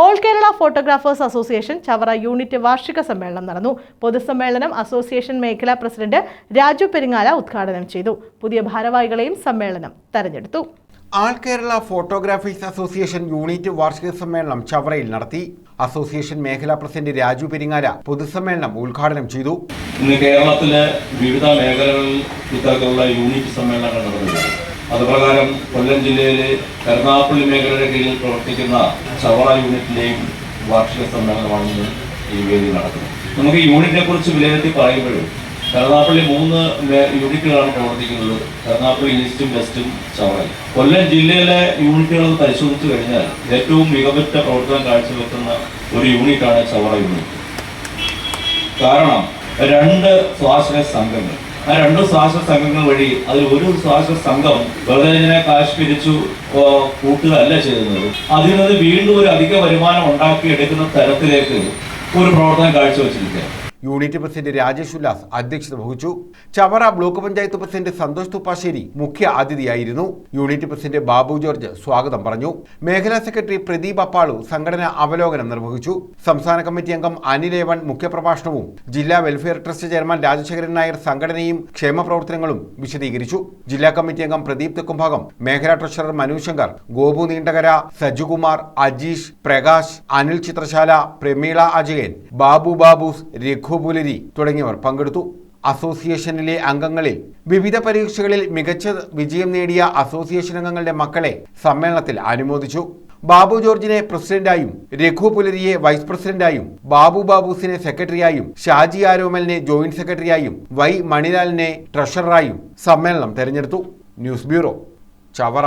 All Kerala photographers association Chavara unit വാർഷിക സമ്മേളനം നടന്നു. പൊതുസമ്മേളനം അസോസിയേഷൻ മേഖലാ പ്രസിഡന്റ് രാജു പെരിങ്ങാല ഉദ്ഘാടനം ചെയ്തു. പുതിയ ഭാരവാഹികളെയും സമ്മേളനം തെരഞ്ഞെടുത്തു. All Kerala photographers association unit വാർഷിക സമ്മേളനം ചവറയിൽ നടത്തി. അസോസിയേഷൻ മേഖലാ പ്രസിഡന്റ് രാജു പെരിങ്ങാല പൊതുസമ്മേളനം ഉദ്ഘാടനം ചെയ്തു. ഇന്ന് കേരളത്തിലെ വിവിധ മേഖലകളിൽ ഇത്തരത്തിലുള്ള യൂണിറ്റ് സമ്മേളനങ്ങൾ നടന്നിട്ടുണ്ട്. അതുപ്രകാരം കൊല്ലം ജില്ലയിലെ കരുനാപ്പള്ളി മേഖലയുടെ കീഴിൽ പ്രവർത്തിക്കുന്ന ചവറ യൂണിറ്റിലെയും വാർഷിക സമ്മേളനമാണ് ഇന്ന് ഈ വേദി നടക്കുന്നത്. നമുക്ക് യൂണിറ്റിനെ കുറിച്ച് വിലയിരുത്തി പറയുമ്പോഴും കരുനാപ്പള്ളി മൂന്ന് യൂണിറ്റുകളാണ് പ്രവർത്തിക്കുന്നത്. കരുനാപ്പള്ളി ഈസ്റ്റും വെസ്റ്റും ചവറയും. കൊല്ലം ജില്ലയിലെ യൂണിറ്റുകൾ പരിശോധിച്ചു കഴിഞ്ഞാൽ ഏറ്റവും മികവുറ്റ പ്രവർത്തനം കാഴ്ചവെക്കുന്ന ഒരു യൂണിറ്റാണ് ചവറ യൂണിറ്റ്. കാരണം രണ്ട് സ്വാശ്രയ സംഘങ്ങൾ ആ രണ്ട് സ്വാശ്രയ സംഘങ്ങൾ വഴി അതിൽ ഒരു സ്വാശ്രയ സംഘം വെറുതെ ഇങ്ങനെ കാശ് പിരിച്ചു കൂട്ടുകയല്ല ചെയ്യുന്നത്. അതിൽ നിന്ന് വീണ്ടും ഒരു അധിക വരുമാനം ഉണ്ടാക്കിയെടുക്കുന്ന തരത്തിലേക്ക് ഒരു പ്രവർത്തനം കാഴ്ചവെച്ചിരിക്കുക യൂണിറ്റ് പ്രസിഡന്റ് രാജേഷ് ഉല്ലാസ് അധ്യക്ഷത വഹിച്ചു. ചവറ ബ്ലോക്ക് പഞ്ചായത്ത് പ്രസിഡന്റ് സന്തോഷ് തുപ്പാശ്ശേരി മുഖ്യ അതിഥിയായിരുന്നു. യൂണിറ്റ് പ്രസിഡന്റ് ബാബു ജോർജ് സ്വാഗതം പറഞ്ഞു. മേഖലാ സെക്രട്ടറി പ്രദീപ് അപ്പാളു സംഘടന അവലോകനം നിർവഹിച്ചു. സംസ്ഥാന കമ്മിറ്റി അംഗം അനിലേവൻ മുഖ്യപ്രഭാഷണവും ജില്ലാ welfare trust chairman Rajasekharan Nair സംഘടനയും ക്ഷേമ പ്രവർത്തനങ്ങളും വിശദീകരിച്ചു. ജില്ലാ കമ്മിറ്റി അംഗം പ്രദീപ് തെക്കുംഭാഗം മേഖലാ ട്രഷറർ മനു ശങ്കർ ഗോപു നീണ്ടകര സജുകുമാർ അജീഷ് പ്രകാശ് അനിൽ ചിത്രശാല പ്രമീള അജയൻ ബാബു ബാബൂസ് രഘു പുലരി തുടങ്ങിയവർ പങ്കെടുത്തു. അസോസിയേഷനിലെ അംഗങ്ങളിൽ വിവിധ പരീക്ഷകളിൽ മികച്ച വിജയം നേടിയ അസോസിയേഷൻ അംഗങ്ങളുടെ മക്കളെ സമ്മേളനത്തിൽ അനുമോദിച്ചു. ബാബു ജോർജിനെ പ്രസിഡന്റായും രഘു പുലരിയെ വൈസ് പ്രസിഡന്റായും ബാബു ബാബുസിനെ സെക്രട്ടറിയായും ഷാജി ആരോമലിനെ ജോയിന്റ് സെക്രട്ടറിയായും വൈ മണിലാലിനെ ട്രഷററായും സമ്മേളനം തെരഞ്ഞെടുത്തു. News bureau Chavara.